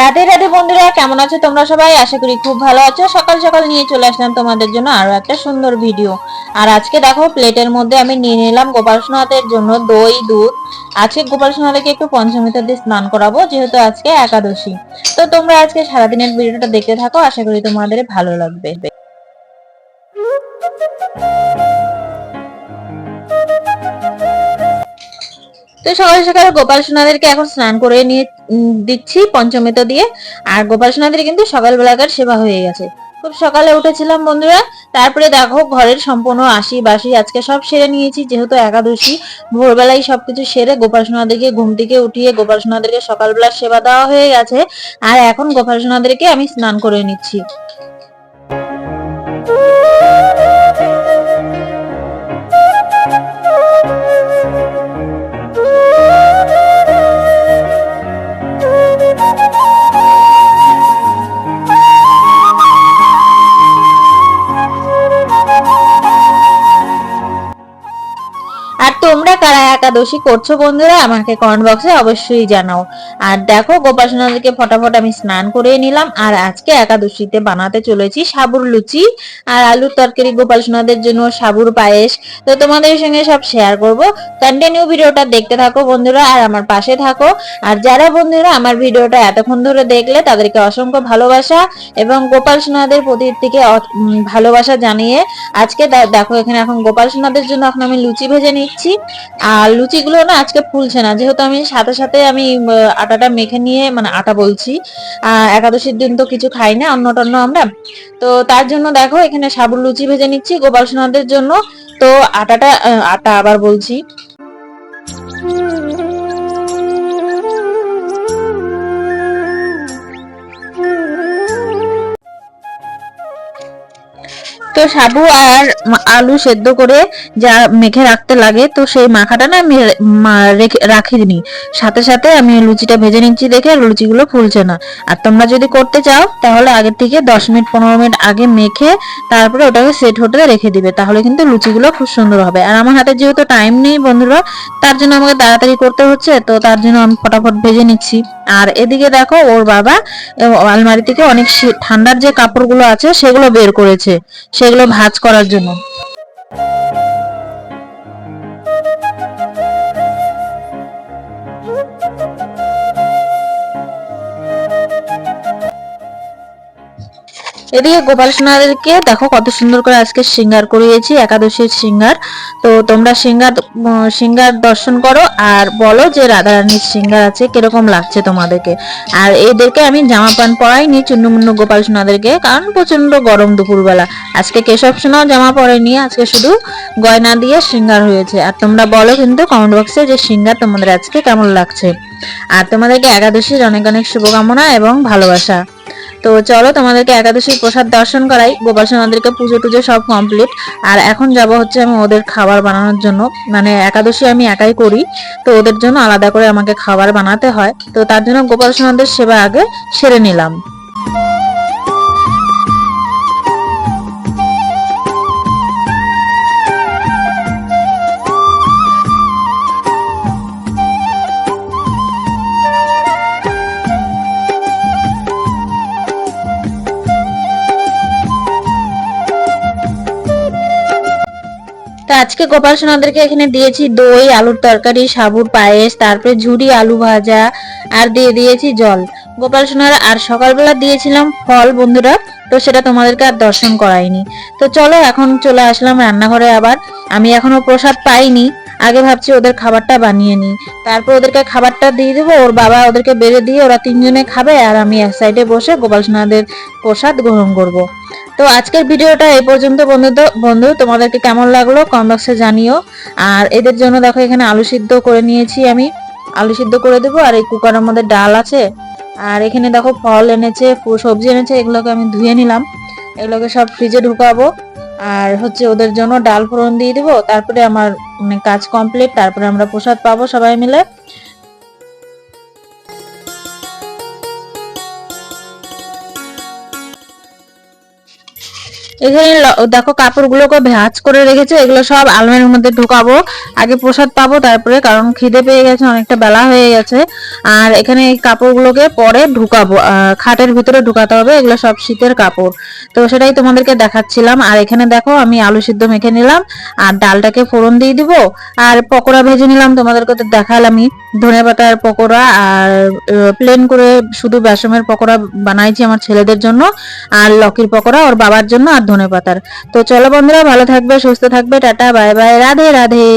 রাধে রাধে বন্ধুরা, কেমন আছো তোমরা সবাই? আশা করি খুব ভালো আছো। সকাল সকাল নিয়ে চলে আসলাম তোমাদের জন্য আরও একটা সুন্দর ভিডিও আর আজকে দেখো প্লেটের মধ্যে আমি নিয়ে নিলাম গোপাল সোনাতের জন্য দই, দুধ। আজকে গোপাল সোনাদেরকে একটু পঞ্চমীতে দিয়ে স্নান করাবো, যেহেতু আজকে একাদশী। তো তোমরা আজকে সারাদিনের ভিডিওটা দেখতে থাকো, আশা করি তোমাদের ভালো লাগবে। তো সকাল সকাল গোপাল সোনাদেরকে এখন স্নান করে নিয়ে দিচ্ছি পঞ্চমিত দিয়ে। আর গোপাল সোনাদের কিন্তু সকালবেলাকার সেবা হয়ে গেছে। খুব সকালে উঠেছিলাম বন্ধুরা, তারপরে দেখো ঘরের সম্পূর্ণ আশি বাসি, আজকে সব সেরে নিয়েছি, যেহেতু একাদশী ভোরবেলায় সবকিছু সেরে গোপাল সোনাদেরকে ঘুম থেকে উঠিয়ে গোপাল সোনাদেরকে সকালবেলা সেবা দেওয়া হয়ে গেছে। আর এখন গোপাল সোনাদেরকে আমি স্নান করে নিচ্ছি। একাদশী করছ বন্ধুরা, আমাকে কমেন্ট বক্সে অবশ্যই জানাও। আর দেখো, গোপাল সোনাদেরকে ফটাফট আমি স্নান করে নিলাম। আর আজকে একাদশীতে বানাতে চলেছি সাবুর লুচি আর আলুর তরকারি। গোপাল সোনাদের জন্য সাবুর পায়েস। তো তোমাদের সঙ্গে সব শেয়ার করব। কন্টিনিউ ভিডিওটা দেখতে থাকো বন্ধুরা আর আমার পাশে থাকো। আর যারা বন্ধুরা আমার ভিডিওটা এতক্ষণ ধরে দেখলে, তাদেরকে অসংখ্য ভালোবাসা এবং গোপাল সোনাদের প্রতি থেকে ভালোবাসা জানিয়ে আজকে দেখো, এখানে এখন গোপাল সোনাদের জন্য এখন আমি লুচি ভেজে নিচ্ছি। আর লুচিগুলো না আজকে ফুলছে না। যেহেতু আমি সাথে সাথে আমি আটাটা মেখে নিয়ে মানে আটা বলছি একাদশীর দিন তো কিছু খাই না অন্য টন্য আমরা। তো তার জন্য দেখো, এখানে সাবুর লুচি ভেজে নিচ্ছি গোপাল সোনাদের জন্য। তো আটাটা আটা আবার বলছি। তো সাবু আর আলু সেদ্ধ করে যা মেখে রাখতে লাগে, তো সেই মাখাটা না আমি রাখিনি। সাথে সাথে আমি লুচিটা ভেজে নিচ্ছি দেখে লুচিগুলো ফুলছে না। আর তোমরা যদি করতে চাও, তাহলে আগে থেকে দশ মিনিট, পনেরো মিনিট আগে মেখে তারপরে ওটাকে সেট হতে রেখে দিবে, তাহলে কিন্তু লুচিগুলো খুব সুন্দর হবে। আর আমার হাতে যেহেতু টাইম নেই বন্ধুরা, তার জন্য আমাকে তাড়াতাড়ি করতে হচ্ছে, তো তার জন্য আমি ফটাফট ভেজে নিচ্ছি। আর এদিকে দেখো, ওর বাবা আলমারি থেকে অনেক ঠান্ডার যে কাপড়গুলো আছে, সেগুলো বের করেছে। সেগুলো ভাঁজ করার জন্য। এদিকে গোপাল সোনাদেরকে দেখো কত সুন্দর করে আজকে সিঙ্গার করিয়েছি, একাদশীর সিঙ্গার। তো তোমরা সিঙ্গার সিঙ্গার দর্শন করো আর বলো যে রাধারানীর সিঙ্গার আছে, কীরকম লাগছে তোমাদেরকে। আর এদেরকে আমি জামা প্যান্ট পরাইনি চুন্নমুন্ন গোপাল সোনাদেরকে, কারণ প্রচণ্ড গরম দুপুরবেলা। আজকে কেশব সোনাও জামা পরেনি, আজকে শুধু গয়না দিয়ে সিঙ্গার হয়েছে। আর তোমরা বলো কিন্তু কমেন্ট বক্সে যে সিঙ্গার তোমাদের আজকে কেমন লাগছে। আর তোমাদেরকে একাদশীর অনেক অনেক শুভকামনা এবং ভালোবাসা। তো চলো তোমাদেরকে একাদশীর প্রসাদ দর্শন করাই। গোপাল সোনাদেরকে পুজো টুজো সব কমপ্লিট আর এখন যাব হচ্ছে আমি ওদের খাবার বানানোর জন্য। মানে একাদশী আমি একাই করি, তো ওদের জন্য আলাদা করে আমাকে খাবার বানাতে হয়। তো তার জন্য গোপাল সোনাদের সেবা আগে সেরে নিলাম। তো আজকে গোপাল সোনাদেরকে এখানে দিয়েছি দই, আলুর তরকারি, সাবুর পায়েস, তারপরে ঝুড়ি আলু ভাজা, আর দিয়ে দিয়েছি জল। গোপাল সোনার, আর সকালবেলা দিয়েছিলাম ফল বন্ধুরা, তো সেটা তোমাদেরকে আর দর্শন করাইনি। তো চলো, এখন চলে আসলাম রান্নাঘরে আবার। আমি এখনও প্রসাদ পাইনি। আগে ভাবছি ওদের খাবারটা বানিয়ে নিই। তারপর ওদেরকে খাবারটা দিয়ে দেবো, ওর বাবা ওদেরকে বেড়ে দিয়ে ওরা তিনজনে খাবে আর আমি এক সাইডে বসে গোপাল সোনাদের প্রসাদ গ্রহণ করব। তো আজকের ভিডিওটা এই পর্যন্ত বন্ধু বন্ধু, তোমাদেরকে কেমন লাগল কমেন্ট বক্সে জানিও। আর এদের জন্য দেখো এখানে আলু সিদ্ধ করে নিয়েছি আমি। আলু সিদ্ধ করে দেবো আর এই কুকারের মধ্যে ডাল আছে। আর এখানে দেখো ফল এনেছে, সবজি এনেছে, এগুলোকে আমি ধুয়ে নিলাম। এগুলোকে সব ফ্রিজে ঢুকাবো। আর হচ্ছে ওদের জন্য ডাল ফোড়ন দিয়ে দেবো, তারপরে আমার মানে কাজ কমপ্লিট তারপরে আমরা প্রসাদ পাবো সবাই মিলে। এখানে দেখো কাপড়গুলোকে ভাঁজ করে রেখেছে, এগুলো সব আলমারির মধ্যে ঢুকাবো। আগে প্রসাদ পাবো, তারপরে কারণ খিদে পেয়ে গেছে, অনেকটা বেলা হয়ে গেছে। আর এখানে এই কাপড়গুলোকে পরে ঢুকাবো খাটের ভিতরে ঢুকাতে হবে, এগুলো সব শীতের কাপড়। তো সেটাই তোমাদেরকে দেখাচ্ছিলাম। আর এখানে দেখো, আমি আলু সিদ্ধ মেখে নিলাম, আর ডালটাকে ফোড়ন দিয়ে দিব, আর পকোড়া ভেজে নিলাম তোমাদেরকে তো দেখালামই। ধনে পাতার পকোড়া আর প্লেন করে শুধু বেসমের পকোড়া বানাইছি আমার ছেলেদের জন্য আর লকির পকোড়া ওর বাবার জন্য আর ধনে পাতার। তো চলো বন্ধুরা, ভালো থাকবে, সুস্থ থাকবে, ta ta, bye bye, Radhe Radhe.